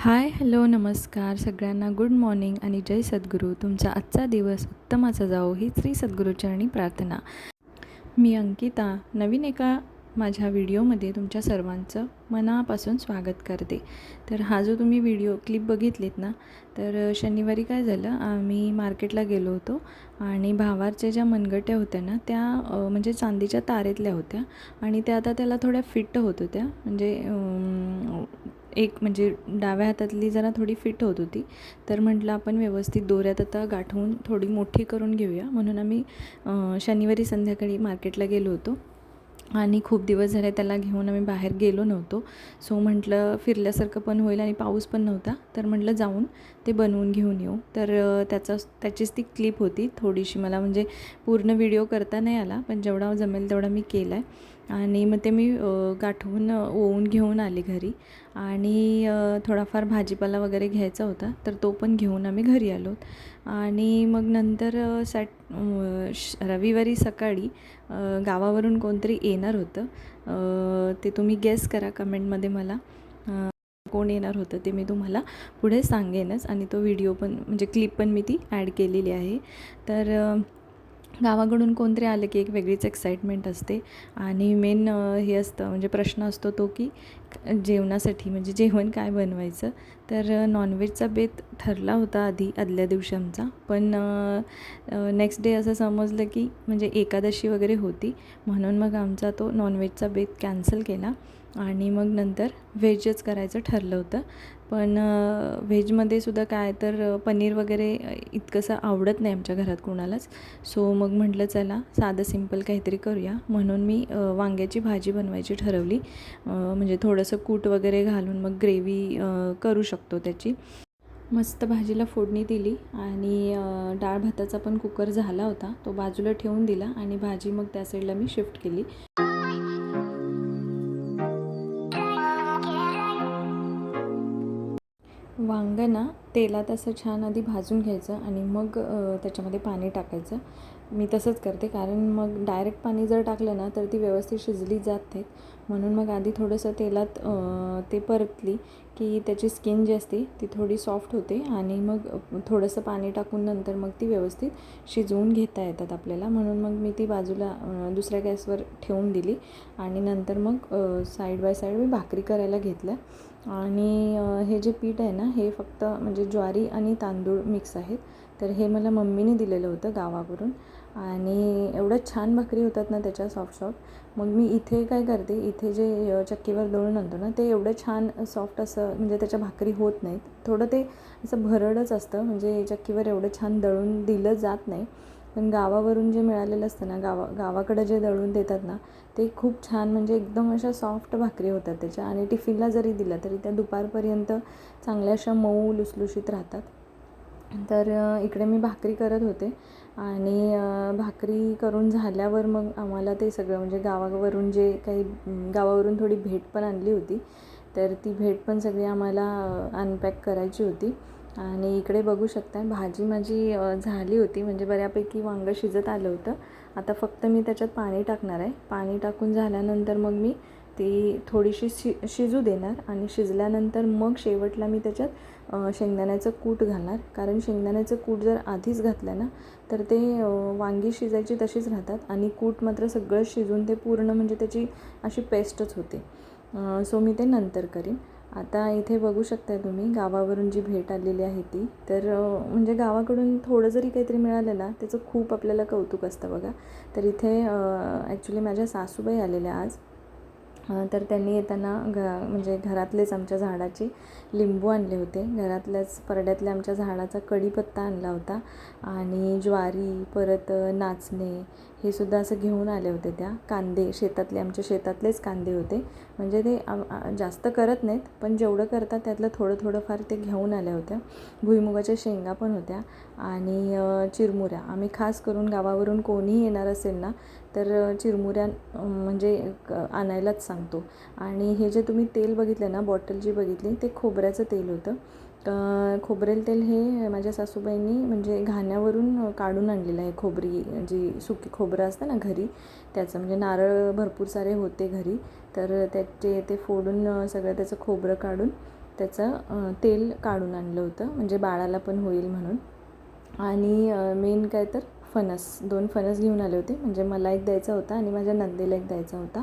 Hi hello नमस्कार सगळ्यांना. Good morning आणि जय सद्गुरू. तुमचा आजचा दिवस उत्तमाचा जाओ ही श्री सद्गुरूचरणी प्रार्थना. मी अंकिता. नवीन एका माझ्या व्हिडिओमध्ये तुमच्या सर्वांचं मनापासून स्वागत करते. तर हा जो तुम्ही व्हिडिओ क्लिप बघितलीत ना तर शनिवारी काय झालं आम्ही मार्केटला गेलो होतो आणि भावारच्या ज्या मनगट्या होत्या ना त्या म्हणजे चांदीच्या तारेतल्या होत्या आणि त्या आता त्याला थोड्या फिट्ट होत होत्या. म्हणजे एक म्हणजे डाव्या हातातली जरा थोडी फिट होत होती. तर म्हटलं आपण व्यवस्थित दोऱ्यात आता गाठवून थोडी मोठी करून घेऊया. म्हणून आम्ही शनिवारी संध्याकाळी मार्केटला गेलो होतो. आणि खूप दिवस झाले त्याला घेऊन आम्ही बाहेर गेलो नव्हतो. सो म्हटलं फिरल्यासारखं पण होईल आणि पाऊस पण नव्हता. तर म्हटलं जाऊन ते बनवून घेऊन येऊ. तर त्याचा त्याचीच ती क्लिप होती. थोडीशी मला म्हणजे पूर्ण व्हिडिओ करता नाही आला. पण जेवढा जमेल तेवढा मी केला आहे आणि मग ते मी गाठवून ओवून घेऊन आले घरी. आणि थोडाफार भाजीपाला वगैरे घ्यायचा होता तर तो पण घेऊन आम्ही घरी आलो. आणि मग नंतर सॅट श- रविवारी सकाळी गावावरून कोणतरी येणार होतं. ते तुम्ही गेस करा कमेंटमध्ये मला. कोण येणार होतं ते मी तुम्हाला पुढे सांगेनच. आणि तो व्हिडिओ पण म्हणजे क्लिप पण मी ती ॲड केलेली आहे. तर गावाकडून कोणतरी आलं की एक वेगळीच एक्साइटमेंट असते. आणि मेन हे असतं म्हणजे प्रश्न असतो तो की जेवणासाठी म्हणजे जेवण काय बनवायचं? तर नॉनव्हेजचा बेत ठरला होता आधी आदल्या दिवशी आमचा. पण नेक्स्ट डे असं समजलं की म्हणजे एकादशी वगैरे होती. म्हणून मग आमचा तो नॉनव्हेजचा बेत कॅन्सल केला. आणि मग नंतर व्हेजच करायचं ठरलं होतं. पण व्हेजमध्ये सुद्धा काय तर पनीर वगैरे इतकंसं आवडत नाही आमच्या घरात कोणालाच. सो मग म्हटलं चला साधं सिंपल काहीतरी करूया. म्हणून मी वांग्याची भाजी बनवायची ठरवली. म्हणजे थोडंसं कूट वगैरे घालून मग ग्रेव्ही करू शकतो त्याची. मस्त भाजीला फोडणी दिली आणि डाळ भाताचा पण कुकर झाला होता. तो बाजूला ठेवून दिला आणि भाजी मग त्या साईडला मी शिफ्ट केली. वांगं ना तेलात असं छान आधी भाजून घ्यायचं आणि मग त्याच्यामध्ये पाणी टाकायचं. मी तसंच करते कारण मग डायरेक्ट पाणी जर टाकलं ना तर ती व्यवस्थित शिजली जात नाहीत. म्हणून मग आधी थोडंसं तेलात ते परतली की त्याची स्किन जी असते ती थोडी सॉफ्ट होते आणि मग थोडंसं पाणी टाकून नंतर मग ती व्यवस्थित शिजवून घेता येतात आपल्याला. म्हणून मग मी ती बाजूला दुसऱ्या गॅसवर ठेवून दिली आणि नंतर मग साईड बाय साईड मी भाकरी करायला घेतल्या. आणि हे जे पीठ आहे ना हे फक्त म्हणजे ज्वारी आणि तांदूळ मिक्स आहेत. तर हे मला मम्मीने दिलेलं होतं गावावरून. आणि एवढं छान भाकरी होतात ना त्याच्या सॉफ्ट सॉफ्ट मग मी इथे काय करते इथे जे चक्कीवर दळून आणतो ना ते एवढं छान सॉफ्ट असं म्हणजे त्याच्या भाकरी होत नाहीत. थोडं ते असं भरडच असतं म्हणजे चक्कीवर एवढं छान दळून दिलं जात नाही. पण गावावरून जे मिळालेलं असतं ना गावा गावाकडं जे दळून देतात ना ते खूप छान म्हणजे एकदम अशा सॉफ्ट भाकरी होतात त्याच्या आणि टिफिनला जरी दिला तरी त्या दुपारपर्यंत चांगल्या अशा मऊ लुसलुशीत राहतात. तर इकडे मी भाकरी करत होते आणि भाकरी करून झाल्यावर मग आम्हाला ते सगळं म्हणजे गावावरून जे काही गावावरून थोडी भेट पण आणली होती. तर ती भेट पण सगळी आम्हाला अनपॅक करायची होती. आणि इकडे बघू शकता भाजी माझी झाली होती म्हणजे बऱ्यापैकी वांगं शिजत आलं होतं. आता फक्त मी त्याच्यात पाणी टाकणार आहे. पाणी टाकून झाल्यानंतर मग मी ती थोडीशी शि शिजू देणार आणि शिजल्यानंतर मग शेवटला मी त्याच्यात शेंगदाण्याचं कूट घालणार. कारण शेंगदाण्याचं कूट जर आधीच घातलं ना तर ते वांगी शिजायची तशीच राहतात आणि कूट मात्र सगळं शिजून ते पूर्ण म्हणजे त्याची अशी पेस्टच होते. सो मी ते नंतर करीन. आता इथे बघू शकताय तुम्ही गावावरून जी भेट आलेली आहे ती. तर म्हणजे गावाकडून थोडं जरी काहीतरी मिळालं ना त्याचं खूप आपल्याला कौतुक असतं बघा. तर इथे ॲक्च्युली माझ्या सासूबाई आलेल्या आज. तर त्यांनी येताना घ म्हणजे घरातलेच आमच्या झाडाचे लिंबू आणले होते. घरातल्याच परड्यातल्या आमच्या झाडाचा कढीपत्ता आणला होता. आणि ज्वारी परत नाचणे हे सुद्धा असं घेऊन आले होते त्या कांदे शेतातले आमच्या शेतातलेच कांदे होते. म्हणजे ते जास्त करत नाहीत पण जेवढं करतात त्यातलं थोडं थोडंफार ते घेऊन आल्या होत्या. भुईमुगाच्या शेंगा पण होत्या आणि चिरमुऱ्या. आम्ही खास करून गावावरून कोणीही येणार असेल ना तर चिरमुऱ्या म्हणजे आणायलाच सांगतो. आणि हे जे तुम्ही तेल बघितलं ना बॉटल जी बघितली ते खोबऱ्याचं तेल होतं. खोबरेल तेल हे माझ्या सासूबाईंनी म्हणजे घाण्यावरून काढून आणलेलं आहे खोबरी जी सुकी खोबरं असतं ना घरी त्याचं म्हणजे नारळ भरपूर सारे होते घरी तर त्याचे ते फोडून सगळं त्याचं खोबरं काढून त्याचं तेल काढून आणलं होतं म्हणजे बाळाला पण होईल म्हणून. आणि मेन काय तर फणस दोन फणस घेऊन आले होते म्हणजे मला एक द्यायचा होता आणि माझ्या नंदेला एक द्यायचा होता.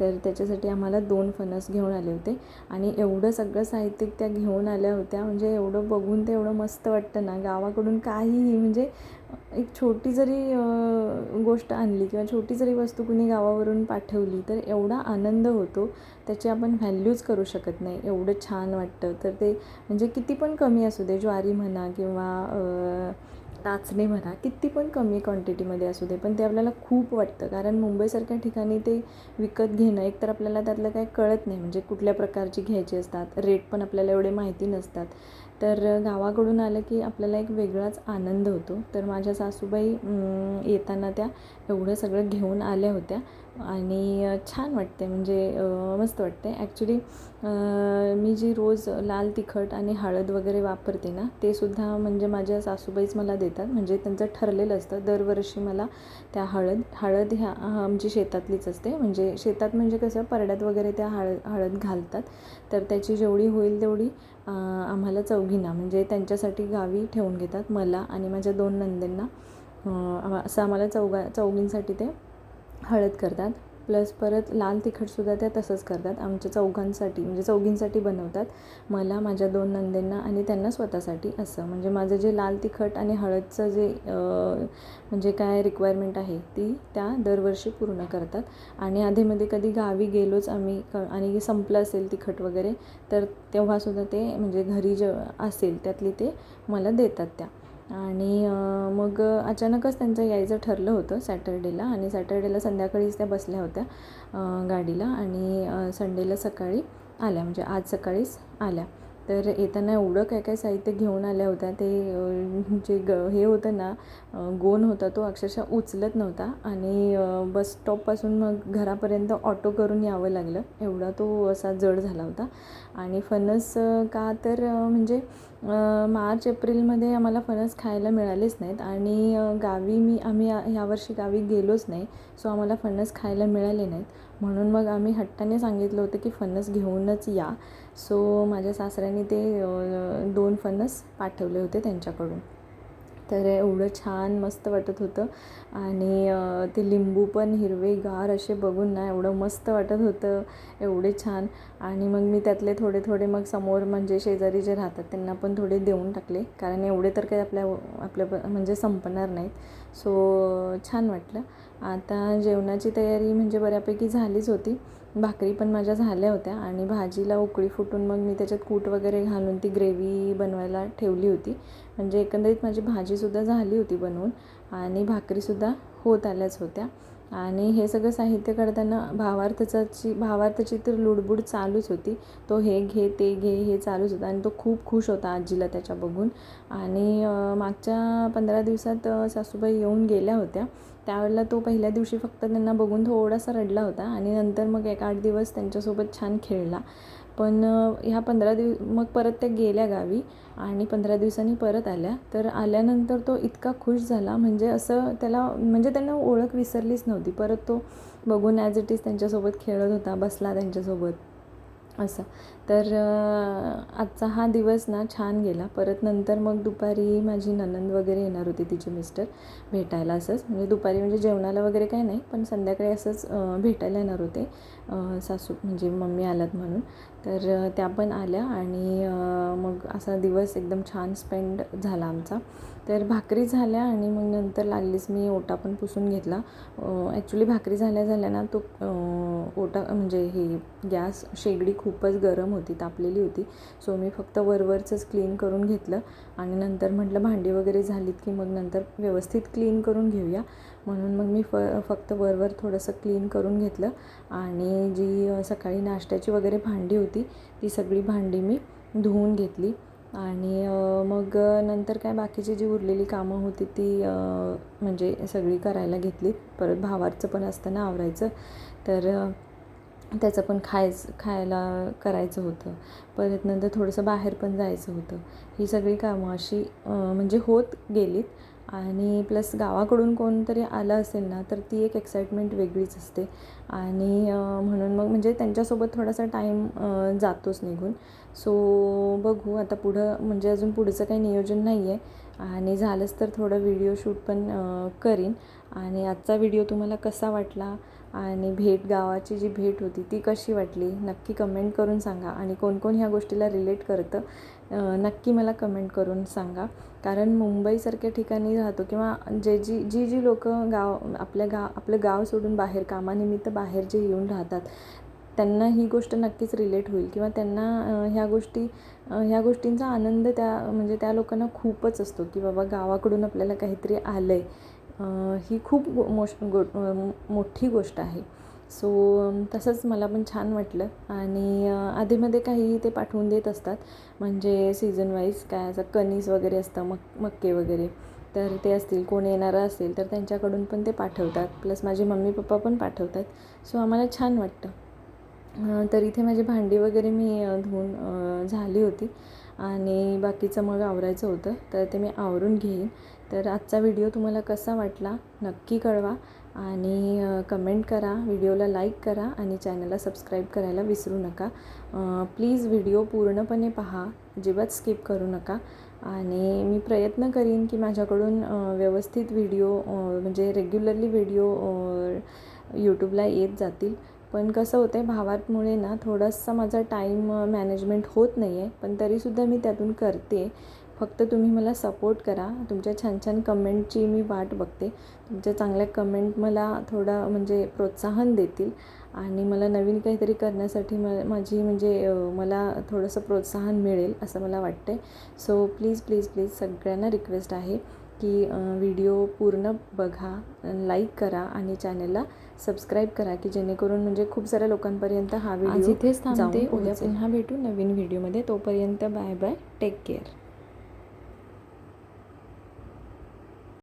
तर त्याच्यासाठी आम्हाला दोन फणस घेऊन आले होते. आणि एवढं सगळं साहित्य त्या घेऊन आल्या होत्या. म्हणजे एवढं बघून ते एवढं मस्त वाटतं ना. गावाकडून काहीही म्हणजे एक छोटी जरी गोष्ट आणली किंवा छोटी जरी वस्तू कुणी गावावरून पाठवली तर एवढा आनंद होतो. त्याची आपण व्हॅल्यूच करू शकत नाही. एवढं छान वाटतं. तर ते म्हणजे किती पण कमी असू दे ज्वारी म्हणा किंवा अ, नाचणे म्हणा किती पण कमी क्वांटिटीमध्ये असू दे पण ते आपल्याला खूप वाटतं. कारण मुंबईसारख्या ठिकाणी ते विकत घेणं एकतर आपल्याला त्यातलं काही कळत नाही. म्हणजे कुठल्या प्रकारची घ्यायची असतात रेट पण आपल्याला एवढे माहिती नसतात. तर गावाकडून आलं की आपल्याला एक वेगळाच आनंद होतो. तर माझ्या सासूबाई येताना त्या एवढं सगळं घेऊन आल्या होत्या. आणि छान वाटते म्हणजे मस्त वाटते ॲक्च्युली मी जी रोज लाल तिखट आणि हळद वगैरे वापरते ना ते सुद्धा म्हणजे माझ्या सासूबाईच मला देतात. म्हणजे त्यांचं ठरलेलं असतं दरवर्षी मला त्या हळद हळद ह्या आमची शेतातलीच असते. म्हणजे शेतात म्हणजे कसं परड्यात वगैरे त्या हळद हळद घालतात. तर त्याची जेवढी होईल तेवढी आम्हाला चौघींना म्हणजे त्यांच्यासाठी गावी ठेवून घेतात मला आणि माझ्या दोन नंदेंना. असं आम्हाला चौघा चौघींसाठी ते हळद करतात. प्लस परत लाल तिखटसुद्धा त्या तसंच करतात. आमच्या चौघांसाठी म्हणजे चौघींसाठी बनवतात. मला माझ्या दोन नंदेंना आणि त्यांना स्वतःसाठी असं. म्हणजे माझं जे लाल तिखट आणि हळदचं जे म्हणजे काय रिक्वायरमेंट आहे ती त्या दरवर्षी पूर्ण करतात. आणि आधीमध्ये कधी गावी गेलोच आम्ही क आणि संपलं असेल तिखट वगैरे तर तेव्हासुद्धा ते म्हणजे घरी जे असेल त्यातली ते मला देतात त्या. आणि मग अचानकच त्यांचं यायचं ठरलं होतं सॅटर्डेला आणि सॅटर्डेला संध्याकाळीच त्या बसल्या होत्या गाडीला आणि संडेला सकाळी आल्या म्हणजे आज सकाळीच आल्या. तर येताना एवढं काय काय साहित्य घेऊन आल्या होत्या ते जे ग हे होतं ना अ, गोन होता तो अक्षरशः उचलत नव्हता आणि बस स्टॉपपासून मग घरापर्यंत ऑटो करून यावं लागलं. एवढा तो असा जड झाला होता. आणि फणस का तर म्हणजे मार्च एप्रिलमध्ये आम्हाला फणस खायला मिळालेच नाहीत आणि गावी मी आम्ही ह्यावर्षी गावी गेलोच नाही सो आम्हाला फणस खायला मिळाले नाहीत. म्हणून मग आम्ही हट्टाने सांगितलं होतं की फणस घेऊनच या. सो माझ्या सासऱ्यांनी ते दोन फणस पाठवले होते त्यांच्याकडून. तर एवढं छान मस्त वाटत होतं. आणि ते लिंबू पण हिरवेगार असे बघून ना एवढं मस्त वाटत होतं. एवढे छान. आणि मग मी त्यातले थोडे थोडे मग समोर म्हणजे शेजारी जे राहतात त्यांना पण थोडे देऊन टाकले. कारण एवढे तर काही आपल्या आपल्या म्हणजे संपणार नाहीत. सो छान वाटलं. आता जेवणाची तयारी म्हणजे बऱ्यापैकी झालीच होती. भाकरी पण माझ्या झाल्या होत्या आणि भाजीला उकळी फुटून मग मी त्याच्यात कूट वगैरे घालून ती ग्रेव्ही बनवायला ठेवली होती. म्हणजे एकंदरीत माझी भाजीसुद्धा झाली होती बनवून आणि भाकरीसुद्धा होत आल्याच होत्या. आणि हे सगळं साहित्य करताना भावार्थाची भावार्थाची तर लुडबुड चालूच होती. तो हे घे ते घे हे चालूच होतं आणि तो खूप खुश होता आजीला त्याच्या बघून. आणि मागच्या पंधरा दिवसात सासूबाई येऊन गेल्या होत्या. त्यावेळेला तो पहिल्या दिवशी फक्त त्यांना बघून थोडासा रडला होता आणि नंतर मग एक आठ दिवस त्यांच्यासोबत छान खेळला. पण ह्या पंधरा दिव मग परत त्या गेल्या गावी आणि पंधरा दिवसांनी परत आल्या. तर आल्यानंतर तो इतका खुश झाला म्हणजे असं त्याला म्हणजे त्यांना ओळख विसरलीच नव्हती. परत तो बघून ॲज इट इज त्यांच्यासोबत खेळत होता बसला त्यांच्यासोबत असं. तर आजचा हा दिवस ना छान गेला. परत नंतर मग दुपारी माझी ननंद वगैरे येणार होती तिचे मिस्टर भेटायला असंच. म्हणजे दुपारी म्हणजे जेवणाला वगैरे काही नाही पण संध्याकाळी असंच भेटायला येणार होते सासू म्हणजे मम्मी आलात म्हणून. तर त्या पण आल्या आणि मग असा दिवस एकदम छान स्पेंड झाला आमचा. तर भाकरी झाल्या आणि मग नंतर लागलीच मी ओटा पण पुसून घेतला. ॲक्च्युली भाकरी झाल्या झाल्या ना तो ओटा म्हणजे हे गॅस शेगडी खूपच गरम होती तापलेली होती. सो मी फक्त वरवरचंच क्लीन करून घेतलं आणि नंतर म्हटलं भांडी वगैरे झालीत की मग नंतर व्यवस्थित क्लीन करून घेऊया. म्हणून मग मी फ फक्त वरवर थोडंसं क्लीन करून घेतलं. आणि जी सकाळी नाश्त्याची वगैरे भांडी होती ती सगळी भांडी मी धुवून घेतली. आणि मग नंतर काय बाकीची जी उरलेली कामं होती ती म्हणजे सगळी करायला घेतली. परत भावाचं पण असतं ना आवरायचं. तर त्याचं पण खायचं खायला करायचं होतं. परत नंतर थोडंसं बाहेर पण जायचं होतं. ही सगळी कामं अशी म्हणजे होत गेलीत. आणि प्लस गावाकडून कोणतरी आलं असेल ना तर ती एक एक्साइटमेंट वेगळीच असते. आणि म्हणून मग म्हणजे त्यांच्यासोबत थोडासा टाईम जातोच निघून. सो बघू आता पुढं म्हणजे अजून पुढचं काही नियोजन नाही आहे आणि झालंच तर थोडं व्हिडिओ शूट पण करीन. आणि आजचा व्हिडिओ तुम्हाला कसा वाटला? आणि भेट गावाची जी भेट होती ती कशी वाटली? नक्की कमेंट करून सांगा. आणि कोण कोण ह्या गोष्टीला रिलेट करतं नक्की मला कमेंट करून सांगा. कारण मुंबईसारख्या ठिकाणी राहतो किंवा जे जी जी जी लोकं गाव आपल्या गाव आपलं गाव सोडून बाहेर कामानिमित्त बाहेर जे येऊन राहतात त्यांना ही गोष्ट नक्कीच रिलेट होईल. किंवा त्यांना ह्या गोष्टी ह्या गोष्टींचा आनंद त्या म्हणजे त्या लोकांना खूपच असतो की बाबा गावाकडून आपल्याला काहीतरी आलं आहे ही खूप गो मोश गो मोठी गोष्ट आहे. सो तसंच मला पण छान वाटलं. आणि आधीमध्ये काही ते पाठवून देत असतात. म्हणजे सीझन वाईज काय असं कणीस वगैरे असतं मक मक्के वगैरे. तर ते असतील कोण येणारं असेल तर त्यांच्याकडून पण ते पाठवतात. प्लस माझे मम्मी पप्पा पण पाठवतात. सो आम्हाला छान वाटतं. तर इथे माझी भांडी वगैरे मी धुवून झाली होती. आणि बाकीचं मग आवरायचं होतं. तर ते मी आवरून घेईन. तर आजचा व्हिडिओ तुम्हाला कसा वाटला नक्की कळवा. आणि कमेंट करा व्हिडिओला लाईक करा आणि चॅनलला सबस्क्राईब करायला विसरू नका. प्लीज व्हिडिओ पूर्णपणे पहा अजिबात स्किप करू नका. आणि मी प्रयत्न करीन की माझ्याकडून व्यवस्थित व्हिडिओ म्हणजे रेग्युलरली व्हिडिओ यूट्यूबला येत जातील. पण कसं होतं आहे भावातमुळे ना थोडासा माझा टाईम मॅनेजमेंट होत नाही आहे पण तरीसुद्धा मी त्यातून करते. फक्त तुम्ही मला सपोर्ट करा. तुमच्या छान छान कमेंटची मी वाट बघते. तुमच्या चांगल्या कमेंट मला थोडं म्हणजे प्रोत्साहन देतील. आणि मला नवीन काहीतरी करण्यासाठी म माझी म्हणजे मला थोडंसं प्रोत्साहन मिळेल असं मला वाटतं आहे सो प्लीज प्लीज प्लीज सगळ्यांना रिक्वेस्ट आहे की व्हिडिओ पूर्ण बघा लाईक करा आणि चॅनलला सबस्क्राईब करा की जेणेकरून म्हणजे खूप साऱ्या लोकांपर्यंत हा व्हिडिओ इथेच थांबते. उद्या. पुन्हा भेटू नवीन व्हिडिओमध्ये तोपर्यंत बाय बाय टेक केअर